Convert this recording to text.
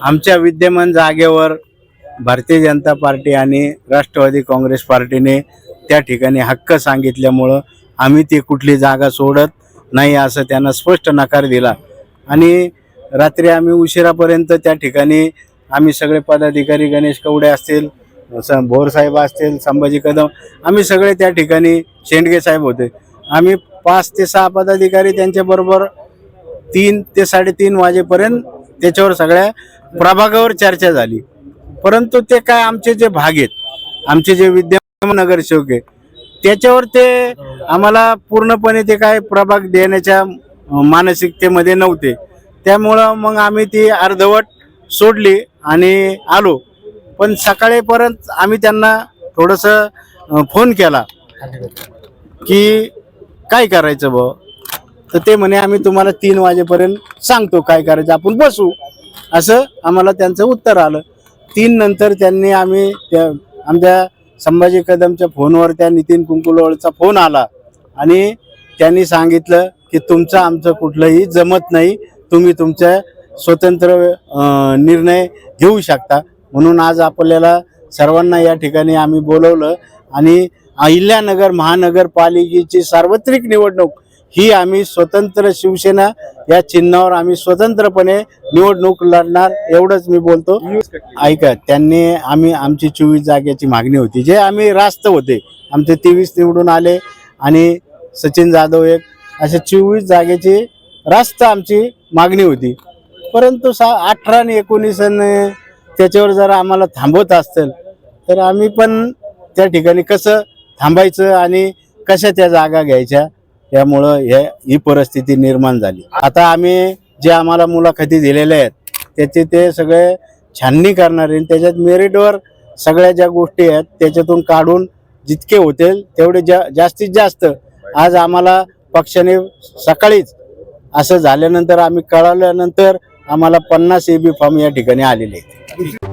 आमच्या विद्यमान जागेवर भारतीय जनता पार्टी आणि राष्ट्रवादी काँग्रेस पार्टीने त्या ठिकाणी हक्क सांगितल्यामुळं आम्ही ती कुठली जागा सोडत नाही असं त्यांना स्पष्ट नकार दिला. आणि रात्री आम्ही उशिरापर्यंत त्या ठिकाणी आम्ही सगळे पदाधिकारी गणेश कवडे असतील स भोरसाहेब असतील संभाजी कदम आम्ही सगळे त्या ठिकाणी शेंडगे साहेब होते. आम्ही पाच ते सहा पदाधिकारी त्यांच्याबरोबर तीन ते साडेतीन वाजेपर्यंत त्याच्यावर सगळ्या प्रभागावर चर्चा झाली. परंतु ते काय आमचे जे भाग आहेत आमचे जे विद्यमान नगरसेवक आहे त्याच्यावर ते आम्हाला पूर्णपणे ते काय प्रभाग देण्याच्या मानसिकतेमध्ये नव्हते. त्यामुळं मग आम्ही ती अर्धवट सोडली आणि आलो. पण सकाळीपर्यंत आम्ही त्यांना थोडंसं फोन केला की काय करायचं भाऊ? तर ते म्हणे आम्ही तुम्हाला तीन वाजेपर्यंत सांगतो काय करायचं. आपण बसू. असं आम्हाला त्यांचं उत्तर आलं. तीन नंतर त्यांनी आम्ही त्या आमच्या संभाजी कदमच्या फोनवर त्या नितीन कुंकुलवळचा फोन आला. आणि त्यांनी सांगितलं की तुमचं आमचं कुठलंही जमत नाही. तुम्ही तुमच्या स्वतंत्र निर्णय घेऊ शकता. म्हणून आज आपल्याला सर्वांना या ठिकाणी आम्ही बोलवलं. आणि अहिल्यानगर महानगरपालिकेची सार्वत्रिक निवडणूक ही आम्ही स्वतंत्र शिवसेना या चिन्हावर आम्ही स्वतंत्रपणे निवडणूक लढणार एवढंच मी बोलतो. ऐका त्यांनी आम्ही आमची चोवीस जागेची मागणी होती. जे आम्ही रास्त होते. आमचे तेवीस निवडून आले आणि सचिन जाधव एक अशा चोवीस जागेची रास्त आमची मागणी होती. परंतु सा अठरा आणि एकोणीस त्याच्यावर जर आम्हाला थांबवत असतील तर आम्ही पण त्या ठिकाणी कसं थांबायचं आणि कशा त्या जागा घ्यायच्या? त्यामुळं हे ही परिस्थिती निर्माण झाली. आता आम्ही जे आम्हाला मुलाखती दिलेल्या आहेत त्याचे ते सगळे छाननी करणार आहे त्याच्यात मेरिटवर सगळ्या ज्या गोष्टी आहेत त्याच्यातून काढून जितके होतील तेवढे जा जास्तीत जास्त आज आम्हाला पक्षाने सकाळीच असं झाल्यानंतर आम्ही कळवल्यानंतर आम्हाला पन्नास ए बी फॉर्म या ठिकाणी आलेले आहेत.